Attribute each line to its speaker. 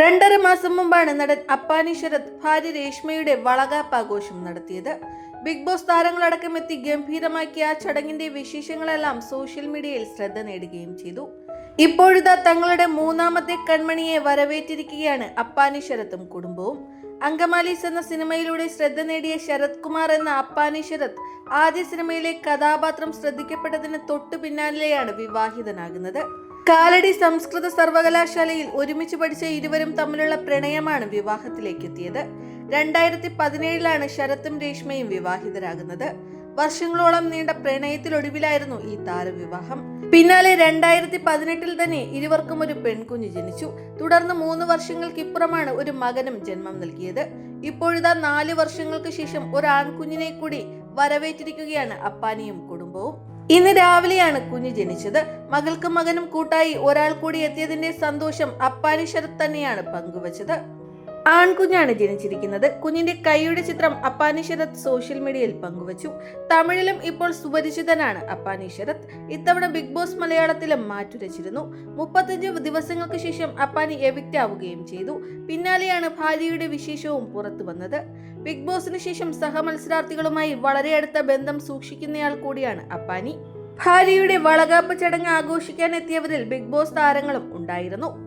Speaker 1: രണ്ടര മാസം മുമ്പാണ് നടൻ അപ്പാനി ശരത് ഭാര്യ രേഷ്മയുടെ വളകാപ്പ് ആഘോഷം നടത്തിയത്. ബിഗ് ബോസ് താരങ്ങളടക്കം എത്തി ഗംഭീരമാക്കിയ ആ ചടങ്ങിന്റെ വിശേഷങ്ങളെല്ലാം സോഷ്യൽ മീഡിയയിൽ ശ്രദ്ധ നേടുകയും ചെയ്തു. ഇപ്പോഴിതാ തങ്ങളുടെ മൂന്നാമത്തെ കൺമണിയെ വരവേറ്റിരിക്കുകയാണ് അപ്പാനി ശരത്തും കുടുംബവും. അങ്കമാലീസ് എന്ന സിനിമയിലൂടെ ശ്രദ്ധ നേടിയ ശരത് കുമാർ എന്ന അപ്പാനി ശരത് ആദ്യ സിനിമയിലെ കഥാപാത്രം ശ്രദ്ധിക്കപ്പെട്ടതിന് തൊട്ടു പിന്നാലെയാണ് വിവാഹിതനാകുന്നത്. കാലടി സംസ്കൃത സർവകലാശാലയിൽ ഒരുമിച്ച് പഠിച്ച ഇരുവരും തമ്മിലുള്ള പ്രണയമാണ് വിവാഹത്തിലേക്ക് എത്തിയത് രണ്ടായിരത്തി പതിനേഴിലാണ് ശരത്തും രേഷ്മയും വിവാഹിതരാകുന്നത്. വർഷങ്ങളോളം നീണ്ട പ്രണയത്തിലൊടുവിലായിരുന്നു ഈ താരവിവാഹം. പിന്നാലെ രണ്ടായിരത്തി പതിനെട്ടിൽ തന്നെ ഇരുവർക്കും ഒരു പെൺകുഞ്ഞ് ജനിച്ചു. തുടർന്ന് മൂന്ന് വർഷങ്ങൾക്കിപ്പുറമാണ് ഒരു മകനും ജന്മം നൽകിയത്. ഇപ്പോഴിതാ നാല് വർഷങ്ങൾക്ക് ശേഷം ഒരു ആൺകുഞ്ഞിനെ കൂടി വരവേറ്റിരിക്കുകയാണ് അപ്പാനിയും കുടുംബവും. ഇന്ന് രാവിലെയാണ് കുഞ്ഞ് ജനിച്ചത്. മകൾക്കും മകനും കൂട്ടായി ഒരാൾ കൂടി എത്തിയതിന്റെ സന്തോഷം അപ്പാനി ശരത് തന്നെയാണ് പങ്കുവച്ചത്. ആൺകുഞ്ഞാണ് ജനിച്ചിരിക്കുന്നത്. കുഞ്ഞിന്റെ കൈയുടെ ചിത്രം അപ്പാനി ശരത് സോഷ്യൽ മീഡിയയിൽ പങ്കുവച്ചു. തമിഴിലും ഇപ്പോൾ സുപരിചിതനാണ് അപ്പാനി ശരത്. ഇത്തവണ ബിഗ് ബോസ് മലയാളത്തിലും മാറ്റുരച്ചിരുന്നു. മുപ്പത്തഞ്ച് ദിവസങ്ങൾക്ക് ശേഷം അപ്പാനി എവിക്റ്റ് ആവുകയും ചെയ്തു. പിന്നാലെയാണ് ഭാര്യയുടെ വിശേഷവും പുറത്തു വന്നത്. ബിഗ് ബോസിന് ശേഷം സഹമത്സരാർത്ഥികളുമായി വളരെ അടുത്ത ബന്ധം സൂക്ഷിക്കുന്നയാൾ കൂടിയാണ് അപ്പാനി. ഭാര്യയുടെ വളകാപ്പ് ചടങ്ങ് ആഘോഷിക്കാൻ എത്തിയവരിൽ ബിഗ് ബോസ് താരങ്ങളും ഉണ്ടായിരുന്നു.